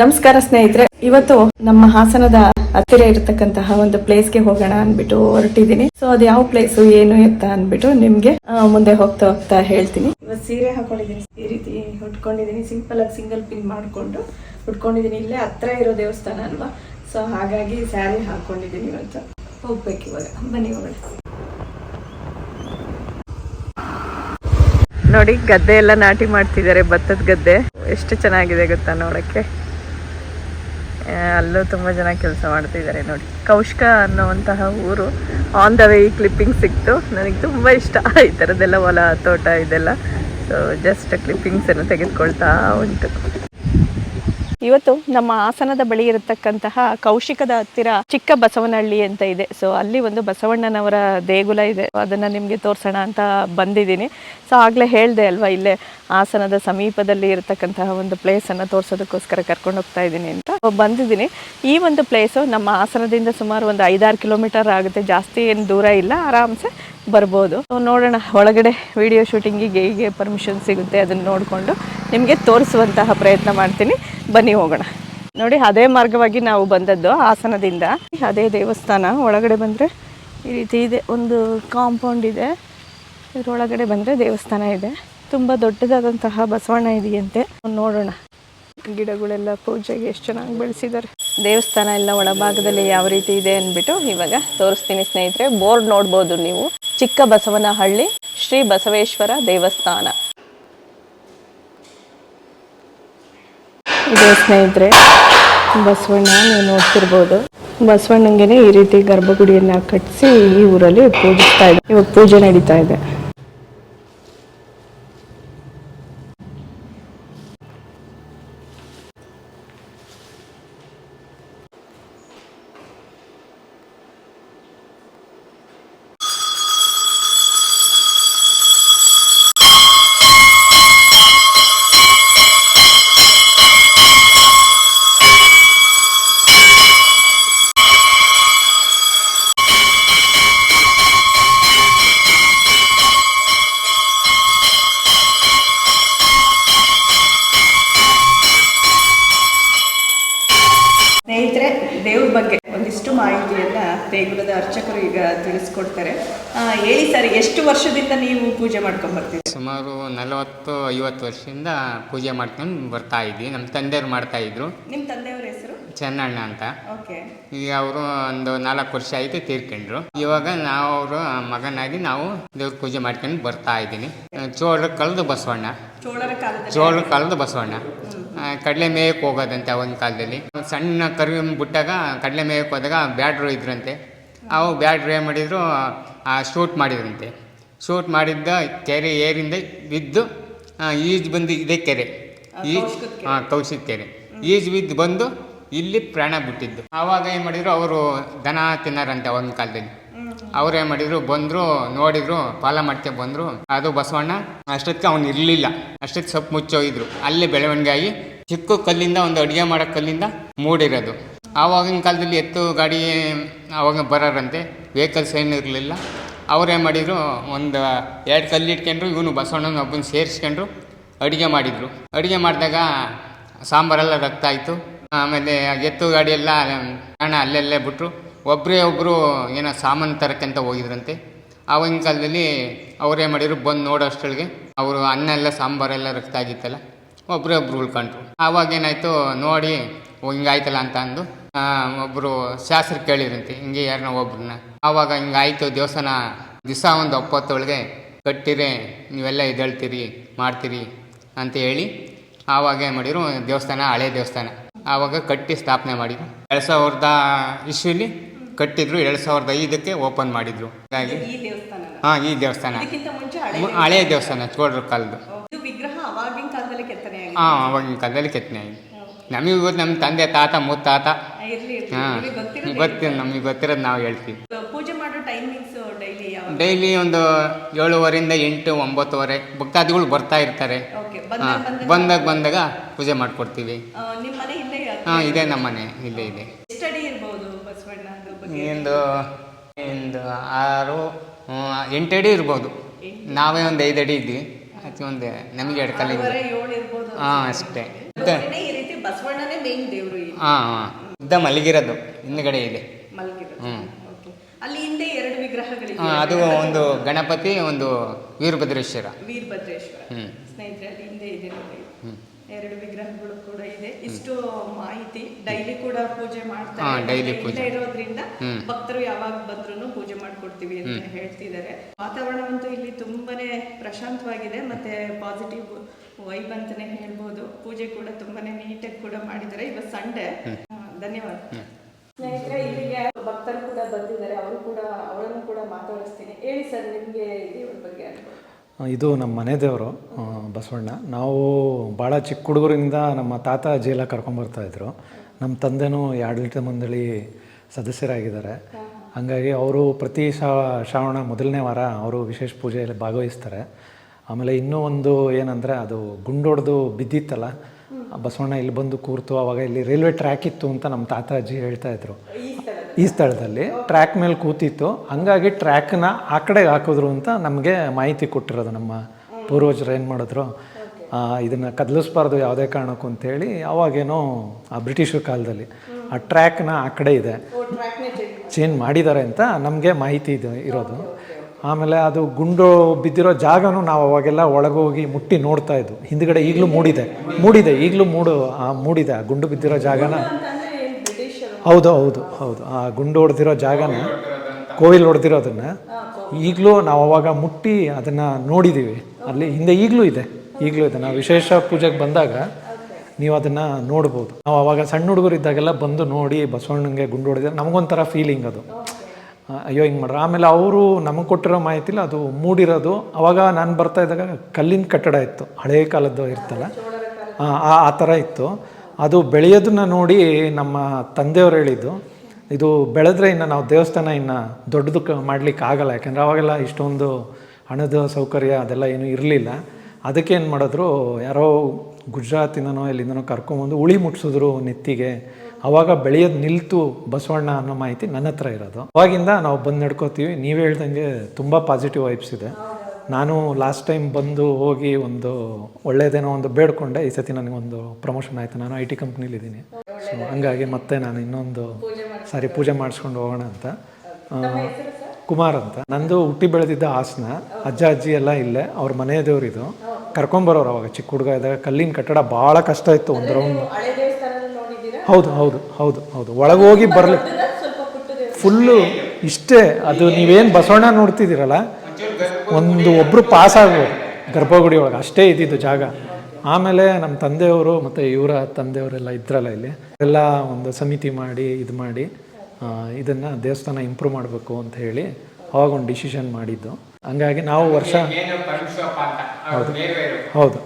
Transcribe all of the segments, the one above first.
ನಮಸ್ಕಾರ ಸ್ನೇಹಿತರೆ ಇವತ್ತು ನಮ್ಮ ಹಾಸನದ ಹತ್ತಿರ ಇರತಕ್ಕಂತಹ ಒಂದು ಪ್ಲೇಸ್ಗೆ ಹೋಗೋಣ ಅನ್ಬಿಟ್ಟು ಹೊರಟಿದ್ದೀನಿ. ಸೊ ಅದು ಯಾವ ಪ್ಲೇಸ್ ಏನು ಎತ್ತ ಅನ್ಬಿಟ್ಟು ನಿಮ್ಗೆ ಮುಂದೆ ಹೋಗ್ತಾ ಹೋಗ್ತಾ ಹೇಳ್ತೀನಿ. ಇವತ್ತು ಸೀರೆ ಹಾಕೊಂಡಿದ್ದೀನಿ. ಈ ರೀತಿ ಉಟ್ಕೊಂಡಿದ್ದೀನಿ. ಸಿಂಪಲ್ ಆಗಿ ಸಿಂಗಲ್ ಪಿನ್ ಮಾಡ್ಕೊಂಡು ಉಟ್ಕೊಂಡಿದ್ದೀನಿ. ಇಲ್ಲೇ ಹತ್ರ ಇರೋ ದೇವಸ್ಥಾನ ಅಲ್ವಾ? ಸೊ ಹಾಗಾಗಿ ಸ್ಯಾರಿ ಹಾಕೊಂಡಿದ್ದೀನಿ ಇವತ್ತು. ಹೋಗ್ಬೇಕು ಇವಾಗ. ಬನ್ನಿ ಹೋಗೋಣ. ನೋಡಿ ಗದ್ದೆ ಎಲ್ಲ ನಾಟಿ ಮಾಡ್ತಿದ್ದಾರೆ. ಭತ್ತದ ಗದ್ದೆ. ಎಷ್ಟು ಚೆನ್ನಾಗಿದೆ ಗೊತ್ತಾ ನೋಡಕ್ಕೆ? ಅಲ್ಲೂ ತುಂಬ ಜನ ಕೆಲಸ ಮಾಡ್ತಿದ್ದಾರೆ ನೋಡಿ. ಕೌಶ್ಕ ಅನ್ನೋವಂತಹ ಊರು ಆನ್ ದ ವೇ ಕ್ಲಿಪ್ಪಿಂಗ್ ಸಿಕ್ತು. ನನಗೆ ತುಂಬ ಇಷ್ಟ. ಈ ಥರದ್ದೆಲ್ಲ ಹೊಲ, ತೋಟ ಇದೆಲ್ಲ. ಸೊ ಜಸ್ಟ್ ಕ್ಲಿಪ್ಪಿಂಗ್ಸನ್ನು ತೆಗೆದುಕೊಳ್ತಾ ಉಂಟು. ಇವತ್ತು ನಮ್ಮ ಹಾಸನದ ಬಳಿ ಇರತಕ್ಕಂತಹ ಕೌಶಿಕದ ಹತ್ತಿರ ಚಿಕ್ಕ ಬಸವನಹಳ್ಳಿ ಅಂತ ಇದೆ. ಸೊ ಅಲ್ಲಿ ಒಂದು ಬಸವಣ್ಣನವರ ದೇಗುಲ ಇದೆ. ಅದನ್ನ ನಿಮಗೆ ತೋರ್ಸೋಣ ಅಂತ ಬಂದಿದ್ದೀನಿ. ಸೊ ಆಗ್ಲೇ ಹೇಳ್ದೆ ಅಲ್ವಾ, ಇಲ್ಲೇ ಹಾಸನದ ಸಮೀಪದಲ್ಲಿ ಇರತಕ್ಕಂತಹ ಒಂದು ಪ್ಲೇಸ್ ತೋರಿಸೋದಕ್ಕೋಸ್ಕರ ಕರ್ಕೊಂಡು ಹೋಗ್ತಾ ಇದ್ದೀನಿ ಅಂತ. ಬಂದಿದ್ದೀನಿ. ಈ ಒಂದು ಪ್ಲೇಸು ನಮ್ಮ ಹಾಸನದಿಂದ ಸುಮಾರು ಒಂದು ಐದಾರು ಕಿಲೋಮೀಟರ್ ಆಗುತ್ತೆ. ಜಾಸ್ತಿ ಏನು ದೂರ ಇಲ್ಲ. ಆರಾಮ್ಸೆ ಬರ್ಬೋದು. ನೋಡೋಣ. ಒಳಗಡೆ ವಿಡಿಯೋ ಶೂಟಿಂಗಿಗೆ ಹೇಗೆ ಪರ್ಮಿಷನ್ ಸಿಗುತ್ತೆ ಅದನ್ನು ನೋಡಿಕೊಂಡು ನಿಮಗೆ ತೋರಿಸುವಂತಹ ಪ್ರಯತ್ನ ಮಾಡ್ತೀನಿ. ಬನ್ನಿ ಹೋಗೋಣ. ನೋಡಿ, ಅದೇ ಮಾರ್ಗವಾಗಿ ನಾವು ಬಂದದ್ದು ಹಾಸನದಿಂದ. ಅದೇ ದೇವಸ್ಥಾನ. ಒಳಗಡೆ ಬಂದರೆ ಈ ರೀತಿ ಇದೆ. ಒಂದು ಕಾಂಪೌಂಡ್ ಇದೆ. ಇದರೊಳಗಡೆ ಬಂದರೆ ದೇವಸ್ಥಾನ ಇದೆ. ತುಂಬ ದೊಡ್ಡದಾದಂತಹ ಬಸವಣ್ಣ ಇದೆಯಂತೆ. ನೋಡೋಣ. ಗಿಡಗಳೆಲ್ಲ ಪೂಜೆಗೆ ಎಷ್ಟು ಚೆನ್ನಾಗಿ ಬೆಳೆಸಿದ್ದಾರೆ. ದೇವಸ್ಥಾನ ಎಲ್ಲ ಒಳಭಾಗದಲ್ಲಿ ಯಾವ ರೀತಿ ಇದೆ ಅಂದ್ಬಿಟ್ಟು ಇವಾಗ ತೋರಿಸ್ತೀನಿ ಸ್ನೇಹಿತರೆ. ಬೋರ್ಡ್ ನೋಡ್ಬೋದು ನೀವು. ಚಿಕ್ಕ ಬಸವನಹಳ್ಳಿ ಶ್ರೀ ಬಸವೇಶ್ವರ ದೇವಸ್ಥಾನ. ಇದೇ ಸ್ನೇಹಿತರೆ, ಬಸವಣ್ಣ, ನೀವು ನೋಡ್ತಿರ್ಬೋದು. ಬಸವಣ್ಣಂಗೆನೆ ಈ ರೀತಿ ಗರ್ಭಗುಡಿಯನ್ನ ಕಟ್ಟಿಸಿ ಈ ಊರಲ್ಲಿ ಪೂಜಿಸ್ತಾ ಇದೆ ಇವಾಗ ಪೂಜೆ ನಡೀತಾ ಇದೆ ಸ್ನೇಹಿತರೆ ದೇವ್ರ ಬಗ್ಗೆ ಮಾಹಿತಿಯನ್ನ ದೇಗುಲದ ಅರ್ಚಕರು ಈಗ ತಿಳಿಸ್ಕೊಡ್ತಾರೆ. ಹೇಳಿ ಸರ್ ಎಷ್ಟು ವರ್ಷದಿಂದ ನೀವು ಪೂಜೆ ಮಾಡ್ಕೊಂಡು ಬರ್ತೀವಿ ಸುಮಾರು ನಲವತ್ತು ಐವತ್ತು ವರ್ಷದಿಂದ ಪೂಜೆ ಮಾಡ್ಕೊಂಡು ಬರ್ತಾ ಇದ್ವಿ ನಮ್ಮ ತಂದೆಯವ್ರು ಮಾಡ್ತಾ ಇದ್ರು. ನಿಮ್ಮ ತಂದೆಯವರ ಹೆಸರು? ಚೆನ್ನಣ್ಣ ಅಂತ. ಓಕೆ. ಈಗ ಅವರು ಒಂದು ನಾಲ್ಕು ವರ್ಷ ಆಯ್ತು ತೀರ್ಕೊಂಡ್ರು. ಇವಾಗ ನಾವು ಅವರು ಮಗನಾಗಿ ನಾವು ದೇವ್ರ ಪೂಜೆ ಮಾಡ್ಕೊಂಡು ಬರ್ತಾ ಇದ್ದೀನಿ. ಚೋಳರ ಕಳೆದು ಬಸವಣ್ಣ. ಚೋಳರ ಕಾಲದ ಬಸವಣ್ಣ. ಕಡಲೆ ಮೇಯಕ್ಕೆ ಹೋಗೋದಂತೆ ಒಂದು ಕಾಲದಲ್ಲಿ. ಸಣ್ಣ ಕರು ಬಿಟ್ಟಾಗ ಕಡಲೆ ಮೇಯಕ್ಕೆ ಹೋದಾಗ ಬ್ಯಾಡ್ರು ಇದ್ರಂತೆ. ಅವು ಬ್ಯಾಡ್ರು ಏನು ಮಾಡಿದ್ರು ಶೂಟ್ ಮಾಡಿದ್ರಂತೆ. ಶೂಟ್ ಮಾಡಿದ್ದ ಕೆರೆ ಏರಿಂದ ಬಿದ್ದು ಈಜು ಬಂದು ಇದೇ ಕೆರೆ. ಈಜ್ ಹಾಂ ಕೌಶಿಕ ಕೆರೆ. ಈಜು ಬಿದ್ದು ಬಂದು ಇಲ್ಲಿ ಪ್ರಾಣ ಬಿಟ್ಟಿದ್ದು. ಆವಾಗ ಏನು ಮಾಡಿದ್ರು ಅವರು ದನ ತಿನ್ನಾರಂತೆ ಒಂದು ಕಾಲದಲ್ಲಿ. ಅವ್ರು ಏನು ಮಾಡಿದ್ರು, ಬಂದ್ರು, ನೋಡಿದ್ರು, ಪಾಲ ಮಾಡ್ತೆ ಬಂದ್ರು. ಅದು ಬಸವಣ್ಣ, ಅಷ್ಟೊತ್ತಿಗೆ ಅವ್ನು ಇರಲಿಲ್ಲ. ಅಷ್ಟೊತ್ತಿಗೆ ಸೊಪ್ಪು ಮುಚ್ಚೋಗಿದ್ರು. ಅಲ್ಲೇ ಬೆಳವಣಿಗೆ ಆಗಿ ಚಿಕ್ಕ ಕಲ್ಲಿಂದ ಒಂದು ಅಡುಗೆ ಮಾಡೋ ಕಲ್ಲಿಂದ ಮೂಡಿರೋದು. ಆವಾಗಿನ ಕಾಲದಲ್ಲಿ ಎತ್ತು, ಗಾಡಿ ಆವಾಗ ಬರೋರಂತೆ. ವೆಹಿಕಲ್ಸ್ ಏನು ಇರಲಿಲ್ಲ. ಅವ್ರೇನು ಮಾಡಿದ್ರು, ಒಂದು ಎರಡು ಕಲ್ಲು ಇಟ್ಕೊಂಡ್ರು, ಇವನು ಬಸವಣ್ಣನ ಒಬ್ಬನ ಸೇರಿಸ್ಕೊಂಡ್ರು, ಅಡುಗೆ ಮಾಡಿದರು. ಅಡುಗೆ ಮಾಡಿದಾಗ ಸಾಂಬಾರೆಲ್ಲ ರಕ್ತ ಆಯಿತು. ಆಮೇಲೆ ಎತ್ತು, ಗಾಡಿ ಎಲ್ಲ, ಹಣ ಅಲ್ಲೆಲ್ಲೇ ಬಿಟ್ಟರು ಒಬ್ಬರೇ ಒಬ್ಬರು ಏನೋ ಸಾಮಾನು ತರಕ್ಕಂತ ಹೋಗಿದ್ರಂತೆ. ಆವಾಗಿನ ಕಾಲದಲ್ಲಿ ಅವರೇ ಮಾಡಿದ್ರು, ಬಂದು ನೋಡೋಷ್ಟೊಳಗೆ ಅವರು ಅನ್ನ ಎಲ್ಲ ಸಾಂಬಾರೆಲ್ಲ ರಕ್ತ ಆಗಿತ್ತಲ್ಲ ಒಬ್ಬರೇ ಒಬ್ರು ಉಳ್ಕೊಂಡ್ರು. ಆವಾಗ ಏನಾಯಿತು, ನೋಡಿ ಹಿಂಗಾಯ್ತಲ್ಲ ಅಂತ ಅಂದು ಒಬ್ಬರು ಶಾಸ್ತ್ರ ಕೇಳಿದ್ರಂತೆ, ಹಿಂಗೆ ಯಾರನ್ನ ಒಬ್ರನ್ನ. ಆವಾಗ ಹಿಂಗಾಯ್ತು ದೇವಸ್ಥಾನ ದಿವಸ ಒಂದು ಒಪ್ಪತ್ತೊಳಗೆ ಕಟ್ಟಿರೆ, ನೀವೆಲ್ಲ ಎದ್ದೇಳ್ತೀರಿ ಮಾಡ್ತೀರಿ ಅಂತ ಹೇಳಿ, ಆವಾಗ ಏನು ಮಾಡಿದ್ರು, ದೇವಸ್ಥಾನ ಹಳೆ ದೇವಸ್ಥಾನ. ಆವಾಗ ಕಟ್ಟಿ ಸ್ಥಾಪನೆ ಮಾಡಿದ್ರು. ಎರಡು ಸಾವಿರದ ಇಶ್ವಿಲಿ ಕಟ್ಟಿದ್ರು ಎರಡು ಸಾವಿರದ ಐದಕ್ಕೆ ಓಪನ್ ಮಾಡಿದ್ರು. ಹಾಗಾಗಿ ಈ ದೇವಸ್ಥಾನ ಹಾಂ ಈ ದೇವಸ್ಥಾನ. ಹಳೆಯ ದೇವಸ್ಥಾನ. ಚೋಳರ ಕಾಲದ್ದು ಹಾಂ ಅವಾಗಿನ ಕಾಲದಲ್ಲಿ ಕೆತ್ತನೆ ಆಗಿದೆ ನಮಗೆ ಗೊತ್ತು ನಮ್ಮ ತಂದೆ ತಾತ ಮುತ್ತಾತ. ಹಾಂ ಗೊತ್ತಿ ಗೊತ್ತಿರೋ ನಮಗೆ ಗೊತ್ತಿರೋದು ನಾವು ಹೇಳ್ತೀವಿ. ಪೂಜೆ ಮಾಡೋ ಟೈಮಿಂಗ್ಸ್ ಡೈಲಿ ಒಂದು ಏಳುವರೆಯಿಂದ ಎಂಟು ಒಂಬತ್ತುವರೆ ಭಕ್ತಾದಿಗಳು ಬರ್ತಾ ಇರ್ತಾರೆ. ಹಾಂ ಬಂದಾಗ ಬಂದಾಗ ಪೂಜೆ ಮಾಡಿಕೊಡ್ತೀವಿ. ಹಾಂ ಇದೆ ನಮ್ಮ ಮನೆ ಇಲ್ಲೇ ಇದೆ. ಇಂದು ಒಂದು ಆರು ಎಂಟಡಿ ಎಂಟು ಅಡಿ ಇರ್ಬೋದು. ನಾವೇ ಒಂದು ಐದು ಅಡಿ ಇದ್ವಿ. ಅದಕ್ಕೆ ಒಂದು ನಮಗೆ ಎರಡು ಕಲ್ಲಿ ಹಾಂ ಅಷ್ಟೇ. ಮತ್ತೆ? ಹಾಂ ಹಾಂ. ಉದ್ದ ಮಲಗಿರೋದು. ಹಿಂದ್ಗಡೆ ಇದೆ. ಹ್ಞೂ ಅಲ್ಲಿ ಹಿಂದೆ ಎರಡು ವಿಗ್ರಹಗಳಿವೆ. ಆ, ಅದು ಒಂದು ಗಣಪತಿ ಒಂದು ವೀರಭದ್ರೇಶ್ವರ. ವೀರಭದ್ರೇಶ್ವರ. ಹ್ಮ್. ಎರಡು ವಿಗ್ರಹಗಳು ಕೂಡ ಇದೆ. ಇಷ್ಟು ಮಾಹಿತಿ ಡೈಲಿ ಕೂಡ ಪೂಜೆ ಮಾಡ್ತಾರೆ. ಇಲ್ಲೇ. ಇರೋದ್ರಿಂದ ಭಕ್ತರು ಯಾವಾಗ ಬಂದ್ರು ಪೂಜೆ ಮಾಡ್ಕೊಡ್ತೀವಿ ಅಂತ ಹೇಳ್ತಿದ್ದಾರೆ. ವಾತಾವರಣವಂತೂ ಇಲ್ಲಿ ತುಂಬಾನೇ ಪ್ರಶಾಂತವಾಗಿದೆ. ಮತ್ತೆ ಪಾಸಿಟಿವ್ ವೈಬ್ ಅಂತಾನೆ ಹೇಳ್ಬೋದು. ಪೂಜೆ ಕೂಡ ತುಂಬಾನೇ ನೀಟಾಗಿ ಕೂಡ ಮಾಡಿದ್ದಾರೆ. ಇವತ್ತು ಸಂಡೆ ಧನ್ಯವಾದ. ಸ್ನೇಹಿತರೆ ಇಲ್ಲಿಗೆ ಭಕ್ತರು ಕೂಡ ಬಂದಿದ್ದಾರೆ. ಅವರು ಕೂಡ ಅವರನ್ನು ಕೂಡ ಮಾತಾಡಿಸ್ತೀನಿ. ಹೇಳಿ ಸರ್ ನಿಮಗೆ ದೇವರ ಬಗ್ಗೆ ಅನುಭವ. ಇದು ನಮ್ಮ ಮನೆ ದೇವರು ಬಸವಣ್ಣ. ನಾವು ಭಾಳ ಚಿಕ್ಕ ಹುಡುಗರಿಂದ ನಮ್ಮ ತಾತ ಅಜ್ಜಿ ಎಲ್ಲ ಕರ್ಕೊಂಬರ್ತಾಯಿದ್ರು ನಮ್ಮ ತಂದೆನೂ ಈ ಆಡಳಿತ ಮಂಡಳಿ ಸದಸ್ಯರಾಗಿದ್ದಾರೆ. ಹಾಗಾಗಿ ಅವರು ಪ್ರತಿ ಶ್ರಾವಣ ಮೊದಲನೇ ವಾರ ಅವರು ವಿಶೇಷ ಪೂಜೆಯಲ್ಲಿ ಭಾಗವಹಿಸ್ತಾರೆ. ಆಮೇಲೆ ಇನ್ನೂ ಒಂದು ಏನಂದರೆ ಅದು ಗುಂಡೊಡೆದು ಬಿದ್ದಿತ್ತಲ್ಲ ಬಸವಣ್ಣ ಇಲ್ಲಿ ಬಂದು ಕೂರ್ತು ಅವಾಗ ಇಲ್ಲಿ ರೈಲ್ವೆ ಟ್ರ್ಯಾಕ್ ಇತ್ತು ಅಂತ ನಮ್ಮ ತಾತ ಅಜ್ಜಿ ಹೇಳ್ತಾ ಇದ್ರು. ಈ ಸ್ಥಳದಲ್ಲಿ ಟ್ರ್ಯಾಕ್ ಮೇಲೆ ಕೂತಿತ್ತು. ಹಂಗಾಗಿ ಟ್ರ್ಯಾಕ್ನ ಆ ಕಡೆಗೆ ಹಾಕಿದ್ರು ಅಂತ ನಮಗೆ ಮಾಹಿತಿ ಕೊಟ್ಟಿರೋದು ನಮ್ಮ ಪೂರ್ವಜರು ಏನು ಮಾಡಿದ್ರು. ಇದನ್ನು ಕದಲಿಸ್ಬಾರ್ದು ಯಾವುದೇ ಕಾರಣಕ್ಕೂ ಅಂತೇಳಿ ಅವಾಗೇನೋ ಆ ಬ್ರಿಟಿಷರ ಕಾಲದಲ್ಲಿ ಆ ಟ್ರ್ಯಾಕ್ನ ಆ ಕಡೆ ಇದೆ. ಚೇಂಜ್ ಮಾಡಿದ್ದಾರೆ ಅಂತ ನಮಗೆ ಮಾಹಿತಿ ಇದು ಇರೋದು. ಆಮೇಲೆ ಅದು ಗುಂಡು ಬಿದ್ದಿರೋ ಜಾಗನೂ ನಾವು ಅವಾಗೆಲ್ಲ ಒಳಗೋಗಿ ಮುಟ್ಟಿ ನೋಡ್ತಾ ಇದ್ವು. ಹಿಂದ್ಗಡೆ ಈಗಲೂ ಮೂಡಿದೆ. ಮೂಡಿದೆ ಈಗಲೂ ಮೂಡು ಮೂಡಿದೆ. ಆ ಗುಂಡು ಬಿದ್ದಿರೋ ಜಾಗನ ಹೌದು ಹೌದು ಹೌದು. ಆ ಗುಂಡು ಹೊಡೆದಿರೋ ಜಾಗನ, ಕೋವಿಲ್ ಹೊಡೆದಿರೋದನ್ನ ಈಗಲೂ ನಾವು ಅವಾಗ ಮುಟ್ಟಿ ಅದನ್ನು ನೋಡಿದ್ದೀವಿ ಅಲ್ಲಿ ಹಿಂದೆ ಈಗಲೂ ಇದೆ ಈಗಲೂ ಇದೆ. ನಾವು ವಿಶೇಷ ಪೂಜೆಗೆ ಬಂದಾಗ ನೀವು ಅದನ್ನು ನೋಡ್ಬೋದು. ನಾವು ಅವಾಗ ಸಣ್ಣ ಹುಡುಗರು ಇದ್ದಾಗೆಲ್ಲ ಬಂದು ನೋಡಿ ಬಸವಣ್ಣಂಗೆ ಗುಂಡು ಹೊಡೆದಿರೋ ನಮಗೊಂಥರ ಫೀಲಿಂಗ್ ಅದು. ಅಯ್ಯೋ, ಹಿಂಗೆ ಮಾಡ್ರು. ಆಮೇಲೆ ಅವರು ನಮಗೆ ಕೊಟ್ಟಿರೋ ಮಾಹಿತಿಲಿ ಅದು ಮೂಡಿರೋದು. ಅವಾಗ ನಾನು ಬರ್ತಾ ಇದ್ದಾಗ ಕಲ್ಲಿನ ಕಟ್ಟಡ ಇತ್ತು. ಹಳೆಯ ಕಾಲದ್ದು ಇರ್ತಲ್ಲ. ಆ ಥರ ಇತ್ತು. ಅದು ಬೆಳೆಯೋದನ್ನ ನೋಡಿ ನಮ್ಮ ತಂದೆಯವರು ಹೇಳಿದ್ದು, ಇದು ಬೆಳೆದ್ರೆ ಇನ್ನು ನಾವು ದೇವಸ್ಥಾನ ಇನ್ನು ದೊಡ್ಡದು ಕ ಮಾಡ್ಲಿಕ್ಕೆ ಆಗಲ್ಲ. ಯಾಕೆಂದರೆ ಅವಾಗೆಲ್ಲ ಇಷ್ಟೊಂದು ಹಣದ ಸೌಕರ್ಯ ಅದೆಲ್ಲ ಏನೂ ಇರಲಿಲ್ಲ. ಅದಕ್ಕೆ ಏನು ಮಾಡಿದ್ರು, ಯಾರೋ ಗುಜರಾತಿಂದನೋ ಎಲ್ಲಿಂದನೋ ಕರ್ಕೊಂಬಂದು ಉಳಿ ಮುಟ್ಸಿದ್ರು ನೆತ್ತಿಗೆ. ಅವಾಗ ಬೆಳೆಯೋದು ನಿಲ್ತು ಬಸವಣ್ಣ ಅನ್ನೋ ಮಾಹಿತಿ ನನ್ನ ಹತ್ರ ಇರೋದು. ಅವಾಗಿಂದ ನಾವು ಬಂದು ನಡ್ಕೋತೀವಿ. ನೀವು ಹೇಳ್ದಂಗೆ ತುಂಬ ಪಾಸಿಟಿವ್ ವೈಬ್ಸ್ ಇದೆ. ನಾನು ಲಾಸ್ಟ್ ಟೈಮ್ ಬಂದು ಹೋಗಿ ಒಂದು ಒಳ್ಳೇದೇನೋ ಒಂದು ಬೇಡ್ಕೊಂಡೆ ಈ ಸತಿ ನನಗೊಂದು ಪ್ರಮೋಷನ್ ಆಯಿತು. ನಾನು ಐ ಟಿ ಕಂಪ್ನಿಲಿದ್ದೀನಿ ಸೊ ಹಂಗಾಗಿ ಮತ್ತೆ ನಾನು ಇನ್ನೊಂದು ಸಾರಿ ಪೂಜೆ ಮಾಡಿಸ್ಕೊಂಡು ಹೋಗೋಣ ಅಂತ. ಕುಮಾರ್ ಅಂತ. ನಂದು ಹುಟ್ಟಿ ಬೆಳೆದಿದ್ದ ಹಾಸನ ಅಜ್ಜ ಅಜ್ಜಿ ಎಲ್ಲ ಇಲ್ಲೇ. ಅವ್ರ ಮನೆ ಇದು. ಕರ್ಕೊಂಬರೋರು ಅವಾಗ. ಚಿಕ್ಕ ಹುಡುಗ ಇದ್ದಾಗ ಕಲ್ಲಿನ ಕಟ್ಟಡ ಭಾಳ ಕಷ್ಟ ಇತ್ತು ಒಂದು ರೌಂಡ್ ಹೌದು ಹೌದು ಹೌದು ಹೌದು. ಒಳಗೋಗಿ ಹೋಗಿ ಬರಲಿ ಫುಲ್ಲು ಇಷ್ಟೇ. ಅದು ನೀವೇನು ಬಸವಣ್ಣ ನೋಡ್ತಿದ್ದೀರಲ್ಲ ಒಂದು ಒಬ್ಬರು ಪಾಸ್ ಆಗ್ಬೋದು ಗರ್ಭಗುಡಿ ಒಳಗೆ ಅಷ್ಟೇ ಇದ್ದಿದ್ದು ಜಾಗ. ಆಮೇಲೆ ನಮ್ಮ ತಂದೆಯವರು ಮತ್ತು ಇವರ ತಂದೆಯವರೆಲ್ಲ ಇದ್ರಲ್ಲ ಇಲ್ಲಿ. ಎಲ್ಲ ಒಂದು ಸಮಿತಿ ಮಾಡಿ ಇದು ಮಾಡಿ ಇದನ್ನು ದೇವಸ್ಥಾನ ಇಂಪ್ರೂವ್ ಮಾಡಬೇಕು ಅಂತ ಹೇಳಿ ಅವಾಗ ಒಂದು ಡಿಸಿಷನ್ ಮಾಡಿದ್ದು. ಹಂಗಾಗಿ ನಾವು ವರ್ಷ ಹೌದು. ಹೌದು.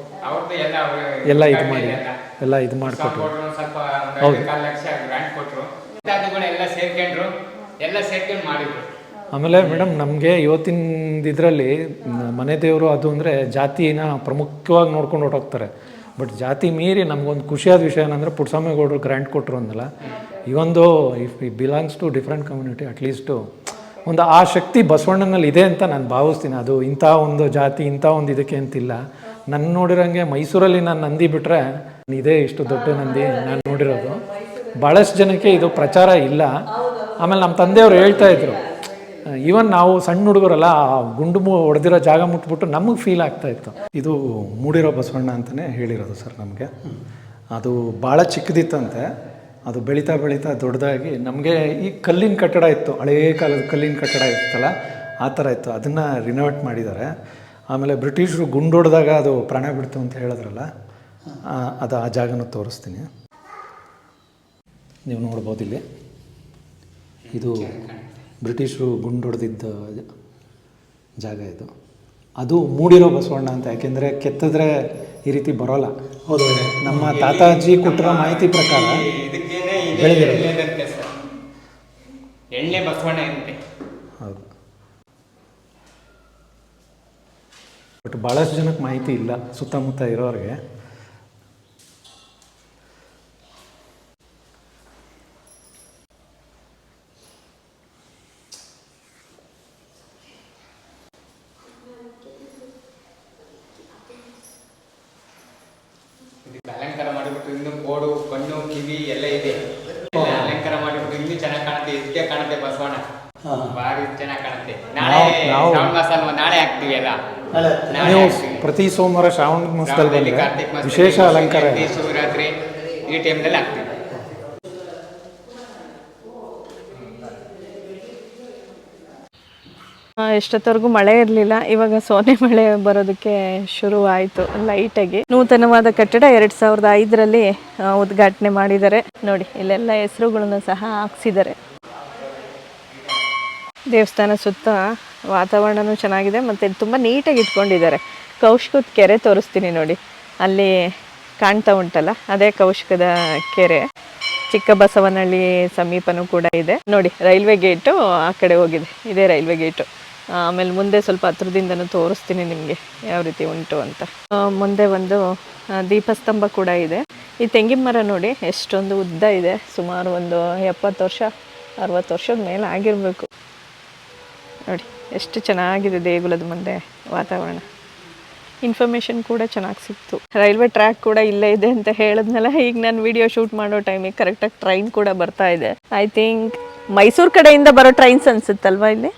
ಎಲ್ಲ ಇದು ಮಾಡಿ. ಎಲ್ಲ. ಇದು ಮಾಡಿಕೊಟ್ರು. ಹೌದು. ಎಲ್ಲ ಸೇರ್ಕೊಂಡ್ರು. ಎಲ್ಲ ಸೇರ್ಕೊಂಡು ಮಾಡಿದ್ರು. ಆಮೇಲೆ ಮೇಡಮ್, ನಮಗೆ ಇವತ್ತಿನ ಇದರಲ್ಲಿ ಮನೆ ದೇವರು ಅದು ಅಂದರೆ ಜಾತಿನ ಪ್ರಮುಖವಾಗಿ ನೋಡ್ಕೊಂಡು ಹೊರಟೋಗ್ತಾರೆ. ಬಟ್ ಜಾತಿ ಮೀರಿ ನಮಗೊಂದು ಖುಷಿಯಾದ ವಿಷಯ ಏನಂದರೆ ಪುಟ್ಸ್ವಾಮಿಗೌಡರು ಗ್ರ್ಯಾಂಟ್ ಕೊಟ್ಟರು ಅಂದಲ್ಲ ಈ ಒಂದು ಇಫ್ ಈ belongs to different community at least ಒಂದು ಆ ಶಕ್ತಿ ಬಸವಣ್ಣನಲ್ಲಿ ಇದೆ ಅಂತ ನಾನು ಭಾವಿಸ್ತೀನಿ. ಅದು ಇಂಥ ಒಂದು ಜಾತಿ, ಇಂಥ ಒಂದು ಇದಕ್ಕೆ ಅಂತಿಲ್ಲ. ನನ್ನ ನೋಡಿರೋಂಗೆ ಮೈಸೂರಲ್ಲಿ ನಾನು ನಂದಿ ಬಿಟ್ಟರೆ ಇದೇ ಇಷ್ಟು ದೊಡ್ಡ ನಂದಿ ನಾನು ನೋಡಿರೋದು. ಭಾಳಷ್ಟು ಜನಕ್ಕೆ ಇದು ಪ್ರಚಾರ ಇಲ್ಲ. ಆಮೇಲೆ ನಮ್ಮ ತಂದೆಯವರು ಹೇಳ್ತಾ ಇದ್ರು ಈವನ್ ನಾವು ಸಣ್ಣ ಹುಡುಗರಲ್ಲ ಆ ಗುಂಡು ಹೊಡೆದಿರೋ ಜಾಗ ಮುಟ್ಬಿಟ್ಟು ನಮಗೆ ಫೀಲ್ ಆಗ್ತಾ ಇತ್ತು. ಇದು ಮೂಡಿರೋ ಬಸವಣ್ಣ ಅಂತಲೇ ಹೇಳಿರೋದು ಸರ್ ನಮಗೆ. ಅದು ಭಾಳ ಚಿಕ್ಕದಿತ್ತಂತೆ. ಅದು ಬೆಳೀತಾ ಬೆಳೀತಾ ದೊಡ್ಡದಾಗಿ ನಮಗೆ ಈ ಕಲ್ಲಿನ ಕಟ್ಟಡ ಇತ್ತು. ಹಳೇ ಕಾಲದ ಕಲ್ಲಿನ ಕಟ್ಟಡ ಇತ್ತಲ್ಲ, ಆ ಥರ ಇತ್ತು. ಅದನ್ನು ರಿನೋವೇಟ್ ಮಾಡಿದ್ದಾರೆ. ಆಮೇಲೆ ಬ್ರಿಟಿಷರು ಗುಂಡೊಡೆದಾಗ ಅದು ಪ್ರಾಣ ಬಿಡ್ತು ಅಂತ ಹೇಳಿದ್ರಲ್ಲ ಅದು ಆ ಜಾಗನೂ ತೋರಿಸ್ತೀನಿ. ನೀವು ನೋಡ್ಬೋದು ಇಲ್ಲಿ. ಇದು ಬ್ರಿಟಿಷರು ಗುಂಡೊಡೆದಿದ್ದ ಜಾಗ ಇದು. ಅದು ಮೂಡಿರೋ ಬಸವಣ್ಣ ಅಂತ ಯಾಕೆಂದರೆ ಕೆತ್ತಿದ್ರೆ ಈ ರೀತಿ ಬರೋಲ್ಲ. ಹೌದು. ನಮ್ಮ ತಾತಾಜಿ ಕೊಟ್ಟಿರೋ ಮಾಹಿತಿ ಪ್ರಕಾರ ಎಣ್ಣೆ ಬಸವಣ್ಣ ಅಂತೆ ಹೌದು. ಬಟ್ ಭಾಳಷ್ಟು ಜನಕ್ಕೆ ಮಾಹಿತಿ ಇಲ್ಲ ಸುತ್ತಮುತ್ತ ಇರೋರಿಗೆ. ಅಲಂಕಾರ ಮಾಡಿಬಿಟ್ಟು ಇನ್ನು ಕೋಡು ಕಣ್ಣು ಕಿವಿ ಎಲ್ಲ ಇದೆ. ಅಲಂಕಾರ ಮಾಡಿಬಿಟ್ಟು ಇನ್ನೂ ಚೆನ್ನಾಗಿ ಕಾಣುತ್ತೆ ಇದಕ್ಕೆ ಕಾಣುತ್ತೆ ಬಸವಣ್ಣ. ಬಾರಿ ಚೆನ್ನಾಗಿ ಕಾಣುತ್ತೆ. ನಾಳೆ ಶ್ರಾವಣ ಮಾಸ ಅಲ್ವಾ? ನಾಳೆ ಹಾಕ್ತೀವಿ ಅಲ್ಲ? ನಾಳೆ ಪ್ರತಿ ಸೋಮವಾರ ಶ್ರಾವಣ ಮಾಸದಲ್ಲಿ ಕಾರ್ತಿಕ್ ಮಾಸದಲ್ಲಿ ವಿಶೇಷ ಅಲಂಕಾರ. ಶಿವರಾತ್ರಿ, ಈ ಟೈಮ್ ಈ ಟೈಮ್ನಲ್ಲಿ ಹಾಕ್ತೀವಿ ಆ, ಎಷ್ಟೊತ್ತವರೆಗೂ ಮಳೆ ಇರಲಿಲ್ಲ, ಇವಾಗ ಸೋನೆ ಮಳೆ ಬರೋದಕ್ಕೆ ಶುರು ಆಯಿತು ಲೈಟಾಗಿ. ನೂತನವಾದ ಕಟ್ಟಡ ಎರಡು ಸಾವಿರದ ಐದರಲ್ಲಿ ಉದ್ಘಾಟನೆ ಮಾಡಿದ್ದಾರೆ. ನೋಡಿ, ಇಲ್ಲೆಲ್ಲ ಹೆಸರುಗಳನ್ನು ಸಹ ಹಾಕ್ಸಿದ್ದಾರೆ. ದೇವಸ್ಥಾನ ಸುತ್ತ ವಾತಾವರಣನೂ ಚೆನ್ನಾಗಿದೆ, ಮತ್ತು ತುಂಬ ನೀಟಾಗಿ ಇಟ್ಕೊಂಡಿದ್ದಾರೆ. ಕೌಶಿಕದ ಕೆರೆ ತೋರಿಸ್ತೀನಿ ನೋಡಿ. ಅಲ್ಲಿ ಕಾಣ್ತಾ ಉಂಟಲ್ಲ, ಅದೇ ಕೌಶಿಕದ ಕೆರೆ. ಚಿಕ್ಕ ಬಸವನಹಳ್ಳಿ ಸಮೀಪನೂ ಕೂಡ ಇದೆ. ನೋಡಿ, ರೈಲ್ವೆ ಗೇಟು ಆ ಕಡೆ ಹೋಗಿದೆ, ಇದೇ ರೈಲ್ವೆ ಗೇಟು. ಆಮೇಲೆ ಮುಂದೆ ಸ್ವಲ್ಪ ಹತ್ರದಿಂದನೂ ತೋರಿಸ್ತೀನಿ ನಿಮಗೆ ಯಾವ ರೀತಿ ಉಂಟು ಅಂತ. ಮುಂದೆ ಒಂದು ದೀಪಸ್ತಂಭ ಕೂಡ ಇದೆ. ಈ ತೆಂಗಿನ ಮರ ನೋಡಿ ಎಷ್ಟೊಂದು ಉದ್ದ ಇದೆ. ಸುಮಾರು ಒಂದು ಎಪ್ಪತ್ತು ವರ್ಷ, ಅರವತ್ತು ವರ್ಷದ ಮೇಲೆ ಆಗಿರಬೇಕು. ನೋಡಿ, ಎಷ್ಟು ಚೆನ್ನಾಗಿದೆ ದೇಗುಲದ ಮುಂದೆ ವಾತಾವರಣ. ಇನ್ಫಾರ್ಮೇಷನ್ ಕೂಡ ಚೆನ್ನಾಗಿ ಸಿಕ್ತು. ರೈಲ್ವೆ ಟ್ರ್ಯಾಕ್ ಕೂಡ ಇಲ್ಲೇ ಇದೆ ಅಂತ ಹೇಳಿದ್ನಲ್ಲ, ಈಗ ನಾನು ವಿಡಿಯೋ ಶೂಟ್ ಮಾಡೋ ಟೈಮಿಗೆ ಕರೆಕ್ಟಾಗಿ ಟ್ರೈನ್ ಕೂಡ ಬರ್ತಾ ಇದೆ. ಐ ಥಿಂಕ್ ಮೈಸೂರು ಕಡೆಯಿಂದ ಬರೋ ಟ್ರೈನ್ಸ್ ಅನ್ಸುತ್ತಲ್ವಾ ಇಲ್ಲಿ?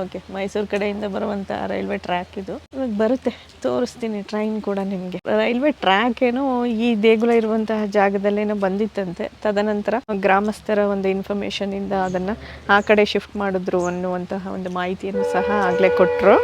ಓಕೆ ಮೈಸೂರು ಕಡೆಯಿಂದ ಬರುವಂಥ ರೈಲ್ವೆ ಟ್ರ್ಯಾಕ್ ಇದು. ಇವಾಗ ಬರುತ್ತೆ. ತೋರಿಸ್ತೀನಿ ಟ್ರೈನ್ ಕೂಡ ನಿಮಗೆ. ರೈಲ್ವೆ ಟ್ರ್ಯಾಕ್ ಏನೋ ಈ ದೇಗುಲ ಇರುವಂತಹ ಜಾಗದಲ್ಲೇನೋ ಬಂದಿತ್ತಂತೆ. ತದನಂತರ ಗ್ರಾಮಸ್ಥರ ಒಂದು ಇನ್ಫಾರ್ಮೇಶನ್ ಇಂದ ಅದನ್ನ ಆ ಕಡೆ ಶಿಫ್ಟ್ ಮಾಡಿದ್ರು ಅನ್ನುವಂತಹ ಒಂದು ಮಾಹಿತಿಯನ್ನು ಸಹ ಆಗ್ಲೇ ಕೊಟ್ಟರು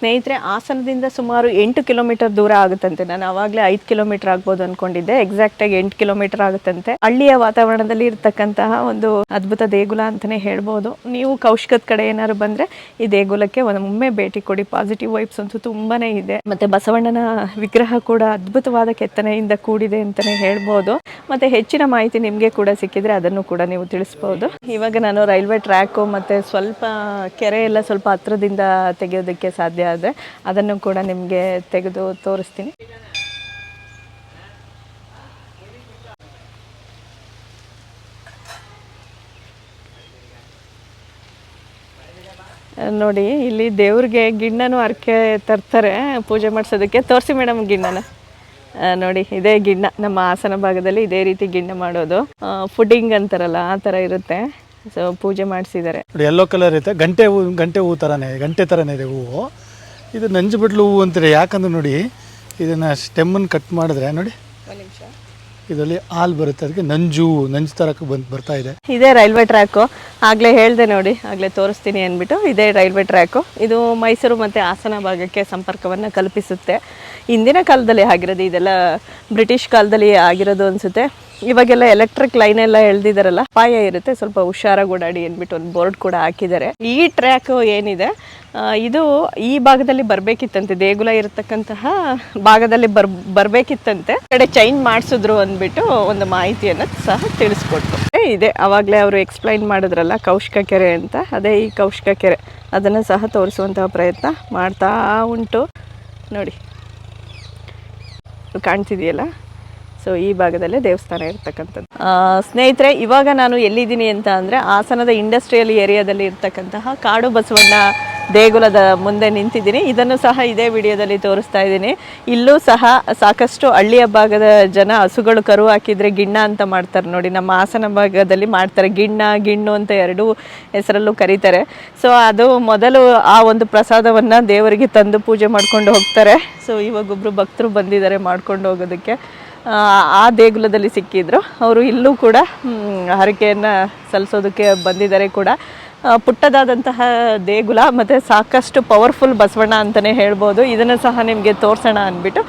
ಸ್ನೇಹಿತರೆ, ಹಾಸನದಿಂದ ಸುಮಾರು ಎಂಟು ಕಿಲೋಮೀಟರ್ ದೂರ ಆಗುತ್ತಂತೆ. ನಾನು ಆವಾಗಲೇ ಐದು ಕಿಲೋಮೀಟರ್ ಆಗ್ಬೋದು ಅನ್ಕೊಂಡಿದ್ದೆ. ಎಕ್ಸಾಕ್ಟ್ ಆಗಿ ಎಂಟು ಕಿಲೋಮೀಟರ್ ಆಗುತ್ತಂತೆ. ಹಳ್ಳಿಯ ವಾತಾವರಣದಲ್ಲಿ ಇರತಕ್ಕಂತಹ ಒಂದು ಅದ್ಭುತ ದೇಗುಲ ಅಂತಾನೆ ಹೇಳ್ಬೋದು. ನೀವು ಕೌಶಿಕದ ಕಡೆ ಏನಾದ್ರು ಬಂದ್ರೆ ಈ ದೇಗುಲಕ್ಕೆ ಒಮ್ಮೆ ಭೇಟಿ ಕೊಡಿ. ಪಾಸಿಟಿವ್ ವೈಬ್ಸ್ ಅಂತೂ ತುಂಬಾನೇ ಇದೆ. ಮತ್ತೆ ಬಸವಣ್ಣನ ವಿಗ್ರಹ ಕೂಡ ಅದ್ಭುತವಾದ ಕೆತ್ತನೆಯಿಂದ ಕೂಡಿದೆ ಅಂತಾನೆ ಹೇಳ್ಬೋದು. ಮತ್ತೆ ಹೆಚ್ಚಿನ ಮಾಹಿತಿ ನಿಮಗೆ ಕೂಡ ಸಿಕ್ಕಿದ್ರೆ ಅದನ್ನು ಕೂಡ ನೀವು ತಿಳಿಸ್ಬೋದು. ಇವಾಗ ನಾನು ರೈಲ್ವೆ ಟ್ರ್ಯಾಕು ಮತ್ತೆ ಸ್ವಲ್ಪ ಕೆರೆ ಎಲ್ಲ ಸ್ವಲ್ಪ ಹತ್ರದಿಂದ ತೆಗೆಯೋದಕ್ಕೆ ಸಾಧ್ಯ ಆದರೆ ಅದನ್ನು ಕೂಡ ನಿಮಗೆ ತೆಗೆದು ತೋರಿಸ್ತೀನಿ. ನೋಡಿ, ಇಲ್ಲಿ ದೇವ್ರಿಗೆ ಗಿಣ್ಣನು ಅರ್ಕೆ ತರ್ತಾರೆ, ಪೂಜೆ ಮಾಡಿಸೋದಕ್ಕೆ. ತೋರಿಸಿ ಮೇಡಮ್ ಗಿಣ್ಣನ. ನೋಡಿ, ಇದೇ ಗಿಣ್ಣ. ನಮ್ಮ ಹಾಸನ ಭಾಗದಲ್ಲಿ ಇದೇ ರೀತಿ ಗಿಣ್ಣ ಮಾಡೋದು. ಫುಡ್ಡಿಂಗ್ ಅಂತಾರಲ್ಲ, ಆ ಥರ ಇರುತ್ತೆ. ಸೊ ಪೂಜೆ ಮಾಡಿಸಿದ್ದಾರೆ. ಎಲ್ಲೋ ಕಲರ್ ಇರುತ್ತೆ. ಗಂಟೆ ಹೂ ಗಂಟೆ ಹೂ ಥರನೇ ಗಂಟೆ ಥರನೇ ಇದೆ ಹೂವು. ಇದು ನಂಜುಬಿಟ್ಲು ಹೂವು ಅಂತಾರೆ ಯಾಕಂದ್ರೆ ನೋಡಿ ಇದನ್ನು ಸ್ಟೆಮ್ಮನ್ನು ಕಟ್ ಮಾಡಿದ್ರೆ ನೋಡಿ. ಇದರಲ್ಲಿ ಹಾಲು ಬರುತ್ತೆ ಅದಕ್ಕೆ ನಂಜು ನಂಜು ತರಕ್ಕೆ ಬಂದು ಬರ್ತಾ ಇದೆ. ಇದೇ ರೈಲ್ವೆ ಟ್ರ್ಯಾಕು. ಆಗಲೇ ಹೇಳಿದೆ ನೋಡಿ ಆಗಲೇ ತೋರಿಸ್ತೀನಿ ಅಂದ್ಬಿಟ್ಟು ಇದೇ ರೈಲ್ವೆ ಟ್ರ್ಯಾಕು. ಇದು ಮೈಸೂರು ಮತ್ತು ಹಾಸನ ಭಾಗಕ್ಕೆ ಸಂಪರ್ಕವನ್ನು ಕಲ್ಪಿಸುತ್ತೆ. ಹಿಂದಿನ ಕಾಲದಲ್ಲಿ ಆಗಿರೋದು ಇದೆಲ್ಲ ಬ್ರಿಟಿಷ್ ಕಾಲದಲ್ಲಿ ಆಗಿರೋದು ಅನಿಸುತ್ತೆ. ಇವಾಗೆಲ್ಲ ಎಲೆಕ್ಟ್ರಿಕ್ ಲೈನ್ ಎಲ್ಲ ಎಳ್ದಿದಾರಲ್ಲ ಅಪಾಯ ಇರುತ್ತೆ, ಸ್ವಲ್ಪ ಹುಷಾರಾಗಿ ಓಡಾಡಿ ಅಂದ್ಬಿಟ್ಟು ಒಂದು ಬೋರ್ಡ್ ಕೂಡ ಹಾಕಿದ್ದಾರೆ ಈ ಟ್ರ್ಯಾಕ್ ಏನಿದೆ ಇದು ಈ ಭಾಗದಲ್ಲಿ ಬರಬೇಕಿತ್ತಂತೆ, ದೇಗುಲ ಇರತಕ್ಕಂತಹ ಭಾಗದಲ್ಲಿ ಬರ್, ಬರಬೇಕಿತ್ತಂತೆ. ಕಡೆ ಚೈನ್ ಮಾಡಿಸಿದ್ರು ಅಂದ್ಬಿಟ್ಟು ಒಂದು ಮಾಹಿತಿಯನ್ನು ಸಹ ತಿಳಿಸ್ಕೊಟ್ರು. ಇದೆ, ಅವಾಗಲೇ ಅವರು ಎಕ್ಸ್ಪ್ಲೈನ್ ಮಾಡಿದ್ರಲ್ಲ, ಕೌಶಿಕ ಕೆರೆ ಅಂತ. ಅದೇ ಈ ಕೌಶಿಕ ಕೆರೆ. ಅದನ್ನು ಸಹ ತೋರಿಸುವಂತಹ ಪ್ರಯತ್ನ ಮಾಡ್ತಾ ಉಂಟು. ನೋಡಿ. ಕಾಣ್ತಿದೆಯಲ್ಲ? ಸೊ ಈ ಭಾಗದಲ್ಲೇ ದೇವಸ್ಥಾನ ಇರ್ತಕ್ಕಂಥದ್ದು. ಸ್ನೇಹಿತರೆ, ಇವಾಗ ನಾನು ಎಲ್ಲಿದ್ದೀನಿ ಅಂತ ಅಂದರೆ ಹಾಸನದ ಇಂಡಸ್ಟ್ರಿಯಲ್ ಏರಿಯಾದಲ್ಲಿ ಇರ್ತಕ್ಕಂತಹ ಕಾಡು ಬಸವಣ್ಣ ದೇಗುಲದ ಮುಂದೆ ನಿಂತಿದ್ದೀನಿ. ಇದನ್ನು ಸಹ ಇದೇ ವಿಡಿಯೋದಲ್ಲಿ ತೋರಿಸ್ತಾ ಇದ್ದೀನಿ. ಇಲ್ಲೂ ಸಹ ಸಾಕಷ್ಟು ಹಳ್ಳಿಯ ಭಾಗದ ಜನ ಹಸುಗಳು ಕರು ಹಾಕಿದರೆ ಗಿಣ್ಣ ಅಂತ ಮಾಡ್ತಾರೆ ನೋಡಿ. ನಮ್ಮ ಹಾಸನ ಭಾಗದಲ್ಲಿ ಮಾಡ್ತಾರೆ. ಗಿಣ್ಣ, ಗಿಣ್ಣು ಅಂತ ಎರಡೂ ಹೆಸರಲ್ಲೂ ಕರೀತಾರೆ. ಸೊ ಅದು ಮೊದಲು ಆ ಒಂದು ಪ್ರಸಾದವನ್ನು ದೇವರಿಗೆ ತಂದು ಪೂಜೆ ಮಾಡ್ಕೊಂಡು ಹೋಗ್ತಾರೆ. ಸೊ ಇವಾಗ ಒಬ್ಬರು ಭಕ್ತರು ಬಂದಿದ್ದಾರೆ ಮಾಡ್ಕೊಂಡು ಹೋಗೋದಕ್ಕೆ. ಆ, ದೇಗುಲದಲ್ಲಿ ಸಿಕ್ಕಿದ್ರು. ಅವರು ಇಲ್ಲೂ ಕೂಡ ಹರಕೆಯನ್ನು ಸಲ್ಲಿಸೋದಕ್ಕೆ ಬಂದಿದ್ದಾರೆ ಕೂಡ. ಪುಟ್ಟದಾದಂತಹ ದೇಗುಲ ಮತ್ತು ಸಾಕಷ್ಟು ಪವರ್ಫುಲ್ ಬಸವಣ್ಣ ಅಂತಲೇ ಹೇಳ್ಬೋದು. ಇದನ್ನು ಸಹ ನಿಮಗೆ ತೋರಿಸೋಣ ಅಂದ್ಬಿಟ್ಟು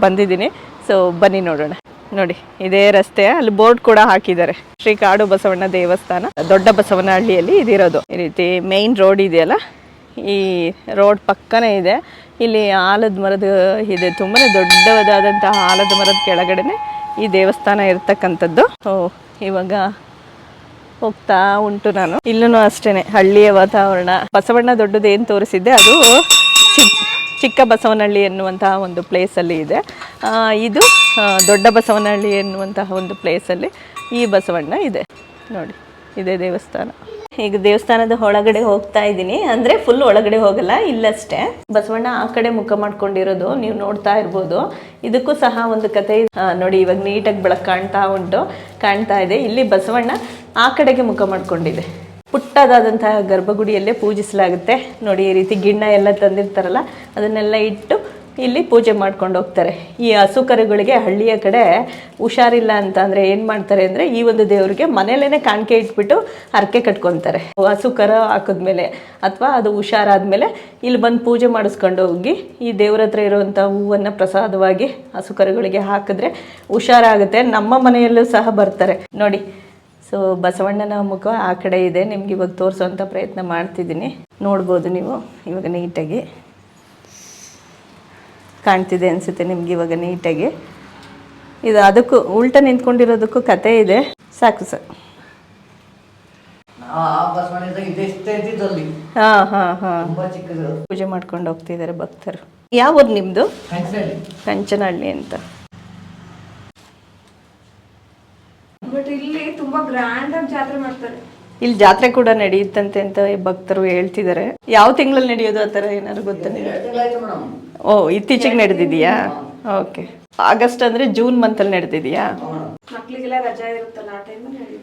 ಬಂದಿದ್ದೀನಿ. ಸೊ ಬನ್ನಿ ನೋಡೋಣ. ನೋಡಿ ಇದೇ ರಸ್ತೆ. ಅಲ್ಲಿ ಬೋರ್ಡ್ ಕೂಡ ಹಾಕಿದ್ದಾರೆ. ಶ್ರೀ ಕಾಡು ಬಸವಣ್ಣ ದೇವಸ್ಥಾನ. ದೊಡ್ಡ ಬಸವನಹಳ್ಳಿಯಲ್ಲಿ ಇದಿರೋದು. ಈ ರೀತಿ ಮೇನ್ ರೋಡ್ ಇದೆಯಲ್ಲ? ಈ ರೋಡ್ ಪಕ್ಕನೇ ಇದೆ. ಇಲ್ಲಿ ಆಲದ ಮರದ ಇದೆ ತುಂಬಾ ದೊಡ್ಡದಾದಂತಹ ಆಲದ ಮರದ ಕೆಳಗಡೆನೆ ಈ ದೇವಸ್ಥಾನ ಇರ್ತಕ್ಕಂಥದ್ದು. ಓ ಇವಾಗ ಹೋಗ್ತಾ ಉಂಟು ನಾನು. ಇಲ್ಲೂ ಅಷ್ಟೇನೆ, ಹಳ್ಳಿಯ ವಾತಾವರಣ. ಬಸವಣ್ಣ ದೊಡ್ಡದು ಏನು ತೋರಿಸಿದ್ದೆ, ಅದು ಚಿಕ್ಕ ಚಿಕ್ಕ ಬಸವನಹಳ್ಳಿ ಎನ್ನುವಂತಹ ಒಂದು ಪ್ಲೇಸಲ್ಲಿ ಇದೆ. ಇದು ದೊಡ್ಡ ಬಸವನಹಳ್ಳಿ ಎನ್ನುವಂತಹ ಒಂದು ಪ್ಲೇಸಲ್ಲಿ ಈ ಬಸವಣ್ಣ ಇದೆ. ನೋಡಿ. ಇದೇ ದೇವಸ್ಥಾನ. ಈಗ ದೇವಸ್ಥಾನದ ಒಳಗಡೆ ಹೋಗ್ತಾ ಇದ್ದೀನಿ. ಅಂದ್ರೆ ಫುಲ್ ಒಳಗಡೆ ಹೋಗಲ್ಲ, ಇಲ್ಲಷ್ಟೇ. ಬಸವಣ್ಣ ಆ ಕಡೆ ಮುಖ ಮಾಡ್ಕೊಂಡಿರೋದು ನೀವು ನೋಡ್ತಾ ಇರ್ಬೋದು. ಇದಕ್ಕೂ ಸಹ ಒಂದು ಕತೆ ನೋಡಿ, ಇವಾಗ ನೀಟಾಗಿ ಬೆಳಕು ಕಾಣ್ತಾ ಉಂಟು, ಕಾಣ್ತಾ ಇದೆ. ಇಲ್ಲಿ ಬಸವಣ್ಣ ಆ ಕಡೆಗೆ ಮುಖ ಮಾಡ್ಕೊಂಡಿದೆ. ಪುಟ್ಟದಾದಂತಹ ಗರ್ಭಗುಡಿಯಲ್ಲೇ ಪೂಜಿಸಲಾಗುತ್ತೆ. ನೋಡಿ, ಈ ರೀತಿ ಗಿಣ್ಣ ಎಲ್ಲ ತಂದಿರ್ತಾರಲ್ಲ, ಅದನ್ನೆಲ್ಲ ಇಟ್ಟು ಇಲ್ಲಿ ಪೂಜೆ ಮಾಡ್ಕೊಂಡು ಹೋಗ್ತಾರೆ. ಈ ಹಸು ಕರುಗಳಿಗೆ ಹಳ್ಳಿಯ ಕಡೆ ಹುಷಾರಿಲ್ಲ ಅಂತ ಅಂದರೆ ಏನು ಮಾಡ್ತಾರೆ ಅಂದರೆ ಈ ಒಂದು ದೇವರಿಗೆ ಮನೇಲೇ ಕಾಣಿಕೆ ಇಟ್ಬಿಟ್ಟು ಹರಕೆ ಕಟ್ಕೊತಾರೆ. ಹಸು ಕರ ಹಾಕಿದ್ಮೇಲೆ ಅಥವಾ ಅದು ಹುಷಾರಾದ್ಮೇಲೆ ಇಲ್ಲಿ ಬಂದು ಪೂಜೆ ಮಾಡಿಸ್ಕೊಂಡು ಹೋಗಿ ಈ ದೇವ್ರ ಹತ್ರ ಇರುವಂಥ ಹೂವನ್ನು ಪ್ರಸಾದವಾಗಿ ಹಸು ಕರುಗಳಿಗೆ ಹಾಕಿದ್ರೆ ಹುಷಾರಾಗುತ್ತೆ. ನಮ್ಮ ಮನೆಯಲ್ಲೂ ಸಹ ಬರ್ತಾರೆ. ನೋಡಿ, ಸೊ ಬಸವಣ್ಣನ ಮುಖ ಆ ಕಡೆ ಇದೆ. ನಿಮ್ಗೆ ಇವಾಗ ತೋರಿಸೋವಂಥ ಪ್ರಯತ್ನ ಮಾಡ್ತಿದ್ದೀನಿ. ನೋಡ್ಬೋದು ನೀವು ಇವಾಗ ನೀಟಾಗಿ ಕಾಣ್ತಿದೆ ಅನಿಸುತ್ತೆ ನಿಮ್ಗೆ ಇವಾಗ ನೀಟಾಗಿ. ಇದು ಅದಕ್ಕೂ ಉಲ್ಟ ನಿಂತ್ಕೊಂಡಿರೋದಕ್ಕೂ ಕತೆ ಇದೆ. ಸಾಕು ಸರ್. ಆ ಬಸವಣ್ಣ ಇದೆಷ್ಟೇ ಇದ್ದಿದ್ದಲ್ಲಿ ಹಾಂ ಹಾಂ ಹಾಂ. ತುಂಬಾ ಚಿಕ್ಕದು. ಪೂಜೆ ಮಾಡ್ಕೊಂಡು ಹೋಗ್ತಿದ್ದಾರೆ ಭಕ್ತರು. ಯಾವ ನಿಮ್ದು? ನಿಮ್ಮದು ಕಂಚನಹಳ್ಳಿ ಅಂತ. ಇಲ್ಲಿ ತುಂಬಾ ಗ್ರ್ಯಾಂಡ್ ಆಗಿ ಜಾತ್ರೆ ಮಾಡ್ತಾರೆ. ಇಲ್ಲಿ ಜಾತ್ರೆ ಕೂಡ ನಡೆಯುತ್ತಂತೆ ಅಂತ ಭಕ್ತರು ಹೇಳ್ತಿದ್ದಾರೆ. ಯಾವ ತಿಂಗಳಲ್ಲಿ ನಡೆಯೋದು ಆ ತರ ಏನಾದ್ರು ಗೊತ್ತಿಲ್ಲ ಓ ಇತ್ತೀಚೆಗೆ ನಡೆದಿದೆಯಾ? ಓಕೆ ಆಗಸ್ಟ್ ಅಂದರೆ ಜೂನ್ ಮಂತಲ್ಲಿ ನಡೆದಿದೆಯಾ? ಮಕ್ಕಳಿಗೆಲ್ಲ ರಜಾ ಇರುತ್ತಲ್ಲ ಆ ಟೈಮಲ್ಲಿ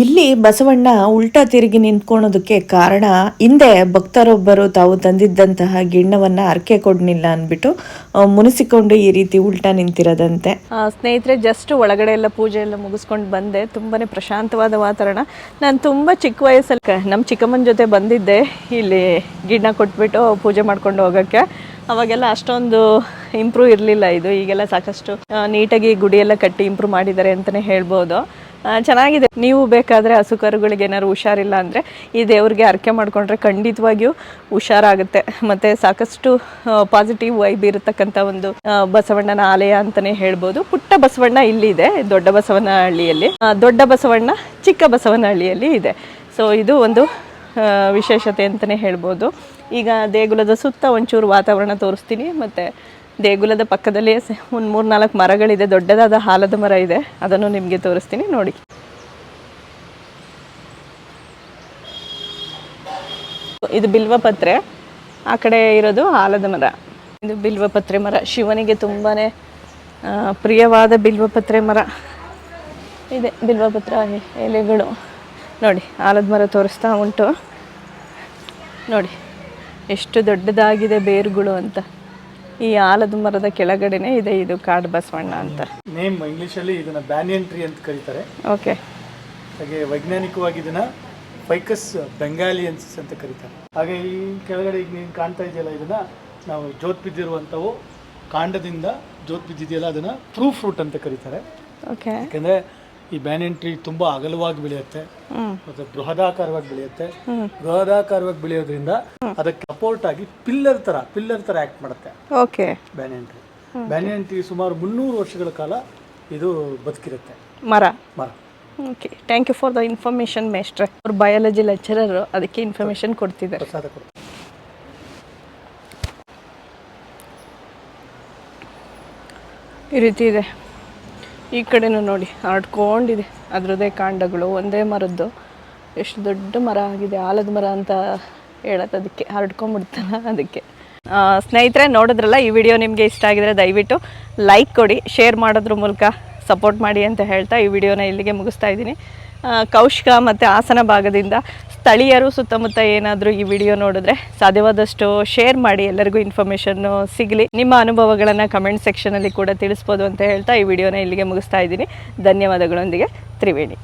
ಇಲ್ಲಿ ಬಸವಣ್ಣ ಉಲ್ಟಾ ತಿರುಗಿ ನಿಂತ್ಕೊಳೋದಕ್ಕೆ ಕಾರಣ, ಹಿಂದೆ ಭಕ್ತರೊಬ್ಬರು ತಾವು ತಂದಿದ್ದಂತಹ ಗಿಣ್ಣವನ್ನ ಅರ್ಕೆ ಕೊಡ್ನಿಲ್ಲ ಅಂದ್ಬಿಟ್ಟು ಮುನಿಸಿಕೊಂಡು ಈ ರೀತಿ ಉಲ್ಟಾ ನಿಂತಿರೋದಂತೆ. ಸ್ನೇಹಿತರೆ ಜಸ್ಟ್ ಒಳಗಡೆ ಎಲ್ಲ ಪೂಜೆ ಎಲ್ಲ ಮುಗಿಸ್ಕೊಂಡು ಬಂದೆ. ತುಂಬಾನೇ ಪ್ರಶಾಂತವಾದ ವಾತಾವರಣ. ನಾನು ತುಂಬಾ ಚಿಕ್ಕ ವಯಸ್ಸಲ್ಲಿ ನಮ್ಮ ಚಿಕ್ಕಮ್ಮನ ಜೊತೆ ಬಂದಿದ್ದೆ. ಇಲ್ಲಿ ಗಿಣ್ಣ ಕೊಟ್ಬಿಟ್ಟು ಪೂಜೆ ಮಾಡ್ಕೊಂಡು ಹೋಗಕ್ಕೆ. ಅವಾಗೆಲ್ಲ ಅಷ್ಟೊಂದು ಇಂಪ್ರೂವ್ ಇರಲಿಲ್ಲ ಇದು. ಈಗೆಲ್ಲ ಸಾಕಷ್ಟು ನೀಟಾಗಿ ಗುಡಿಯೆಲ್ಲ ಕಟ್ಟಿ ಇಂಪ್ರೂವ್ ಮಾಡಿದ್ದಾರೆ ಅಂತಲೇ ಹೇಳ್ಬೋದು. ಚೆನ್ನಾಗಿದೆ. ನೀವು ಬೇಕಾದರೆ ಹಸು ಕರುಗಳಿಗೆ ಏನಾದ್ರು ಹುಷಾರಿಲ್ಲ ಅಂದರೆ ಈ ದೇವ್ರಿಗೆ ಅರ್ಕೆ ಮಾಡಿಕೊಂಡ್ರೆ ಖಂಡಿತವಾಗಿಯೂ ಹುಷಾರಾಗುತ್ತೆ. ಮತ್ತು ಸಾಕಷ್ಟು ಪಾಸಿಟಿವ್ ವೈಬ್ ಇರತಕ್ಕಂಥ ಒಂದು ಬಸವಣ್ಣನ ಆಲಯ ಅಂತಲೇ ಹೇಳ್ಬೋದು. ಪುಟ್ಟ ಬಸವಣ್ಣ ಇಲ್ಲಿದೆ, ದೊಡ್ಡ ಬಸವನಹಳ್ಳಿಯಲ್ಲಿ ದೊಡ್ಡ ಬಸವಣ್ಣ ಚಿಕ್ಕ ಬಸವನಹಳ್ಳಿಯಲ್ಲಿ ಇದೆ. ಸೊ ಇದು ಒಂದು ವಿಶೇಷತೆ ಅಂತಲೇ ಹೇಳ್ಬೋದು. ಈಗ ದೇಗುಲದ ಸುತ್ತ ಒಂಚೂರು ವಾತಾವರಣ ತೋರಿಸ್ತೀನಿ. ಮತ್ತು ದೇಗುಲದ ಪಕ್ಕದಲ್ಲಿ ಒಂದು ಮೂರು ನಾಲ್ಕು ಮರಗಳಿದೆ, ದೊಡ್ಡದಾದ ಹಾಲದ ಮರ ಇದೆ. ಅದನ್ನು ನಿಮಗೆ ತೋರಿಸ್ತೀನಿ, ನೋಡಿ. ಇದು ಬಿಲ್ವಪತ್ರೆ ಆ ಕಡೆ ಇರೋದು ಆಲದ ಮರ. ಇದು ಬಿಲ್ವಪತ್ರೆ ಮರ. ಶಿವನಿಗೆ ತುಂಬಾ ಪ್ರಿಯವಾದ ಬಿಲ್ವಪತ್ರೆ ಮರ. ಇದೆ ಬಿಲ್ವಪತ್ರ ಎಲೆಗಳು. ನೋಡಿ ಆಲದ ಮರ ತೋರಿಸ್ತಾ ಉಂಟು. ನೋಡಿ, ಎಷ್ಟು ದೊಡ್ಡದಾಗಿದೆ ಬೇರುಗಳು ಅಂತ. ಈ ಆಲದ ಮರದ ಕೆಳಗಡೆನೇ ಇದೆ ಇದು ಕಾಡು ಬಸವಣ್ಣ ಅಂತ. ನೇಮ್ ಇಂಗ್ಲೀಷಲ್ಲಿ ಇದನ್ನ ಬ್ಯಾನಿಯನ್ ಟ್ರೀ ಅಂತ ಕರೀತಾರೆ. ಓಕೆ ಹಾಗೆ ವೈಜ್ಞಾನಿಕವಾಗಿ ಇದನ್ನ ಫೈಕಸ್ ಬೆಂಗಾಲಿಯನ್ಸ್ ಅಂತ ಕರೀತಾರೆ. ಹಾಗೆ ಈ ಕೆಳಗಡೆ ಈಗ ನೀನು ಕಾಣ್ತಾ ಇದೆಯಲ್ಲ ಇದನ್ನ ನಾವು ಜೋತ್ ಬಿದ್ದಿರುವಂಥವು ಕಾಂಡದಿಂದ ಜೋತ್ ಬಿದ್ದಿದೆಯಲ್ಲ ಅದನ್ನ ಟ್ರೂ ಫ್ರೂಟ್ ಅಂತ ಕರೀತಾರೆ. ಓಕೆ ಯಾಕೆಂದ್ರೆ ಈ ಬ್ಯಾನಿಯನ್ ಟ್ರೀ ತುಂಬಾ ಅಗಲವಾಗಿ ಬೆಳೆಯುತ್ತೆ. ಮತ್ತೆ ಬೃಹದಾಕಾರವಾಗಿ ಬೆಳೆಯುತ್ತೆ. ಬೃಹದಾಕಾರವಾಗಿ ಬೆಳೆಯೋದ್ರಿಂದ ಅದಕ್ಕೆ ಸಪೋರ್ಟ್ ಆಗಿ ಪಿಲ್ಲರ್ ತರ ಪಿಲ್ಲರ್ ತರ ಆಕ್ಟ್ ಮಾಡುತ್ತೆ. Okay. Banyan tree. Banyan tree ಸುಮಾರು ಮುನ್ನೂರು ವರ್ಷಗಳ ಕಾಲ ಇದು ಬದುಕಿರುತ್ತೆ. ಮರ. ಮರ. Okay. Thank you for the information ಮೇಸ್ಟ್ರೆ ಅವ್ರು ಬಯಾಲಜಿ ಲೆಕ್ಚರರ್ ಅದಕ್ಕೆ ಇನ್ಫಾರ್ಮೇಶನ್ ಕೊಡ್ತಿದ್ದಾರೆ. ಪ್ರಸಾದ ಈ ರೀತಿ ಇದೆ. ಈ ಕಡೆನೂ ನೋಡಿ ಹರಡ್ಕೊಂಡಿದೆ ಅದರದ್ದೇ ಕಾಂಡಗಳು, ಒಂದೇ ಮರದ್ದು. ಎಷ್ಟು ದೊಡ್ಡ ಮರ ಆಗಿದೆ, ಆಲದ ಮರ ಅಂತ ಹೇಳತ್ತೆ ಅದಕ್ಕೆ. ಹರಡ್ಕೊಂಡ್ಬಿಡ್ತಾನ ಅದಕ್ಕೆ. ಸ್ನೇಹಿತರೆ, ನೋಡಿದ್ರಲ್ಲ, ಈ ವಿಡಿಯೋ ನಿಮಗೆ ಇಷ್ಟ ಆಗಿದ್ರೆ ದಯವಿಟ್ಟು ಲೈಕ್ ಕೊಡಿ, ಶೇರ್ ಮಾಡೋದ್ರ ಮೂಲಕ ಸಪೋರ್ಟ್ ಮಾಡಿ ಅಂತ ಹೇಳ್ತಾ ಈ ವಿಡಿಯೋನ ಇಲ್ಲಿಗೆ ಮುಗಿಸ್ತಾ ಇದ್ದೀನಿ. ಕೌಶಿಕ ಮತ್ತು ಹಾಸನ ಭಾಗದಿಂದ ಸ್ಥಳೀಯರು ಸುತ್ತಮುತ್ತ ಏನಾದರೂ ಈ ವಿಡಿಯೋ ನೋಡಿದ್ರೆ ಸಾಧ್ಯವಾದಷ್ಟು ಶೇರ್ ಮಾಡಿ, ಎಲ್ಲರಿಗೂ ಇನ್ಫಾರ್ಮೇಷನ್ ಸಿಗಲಿ. ನಿಮ್ಮ ಅನುಭವಗಳನ್ನು ಕಮೆಂಟ್ ಸೆಕ್ಷನಲ್ಲಿ ಕೂಡ ತಿಳಿಸ್ಬೋದು ಅಂತ ಹೇಳ್ತಾ ಈ ವಿಡಿಯೋನ ಇಲ್ಲಿಗೆ ಮುಗಿಸ್ತಾ ಇದ್ದೀನಿ. ಧನ್ಯವಾದಗಳೊಂದಿಗೆ. ತ್ರಿವೇಣಿ.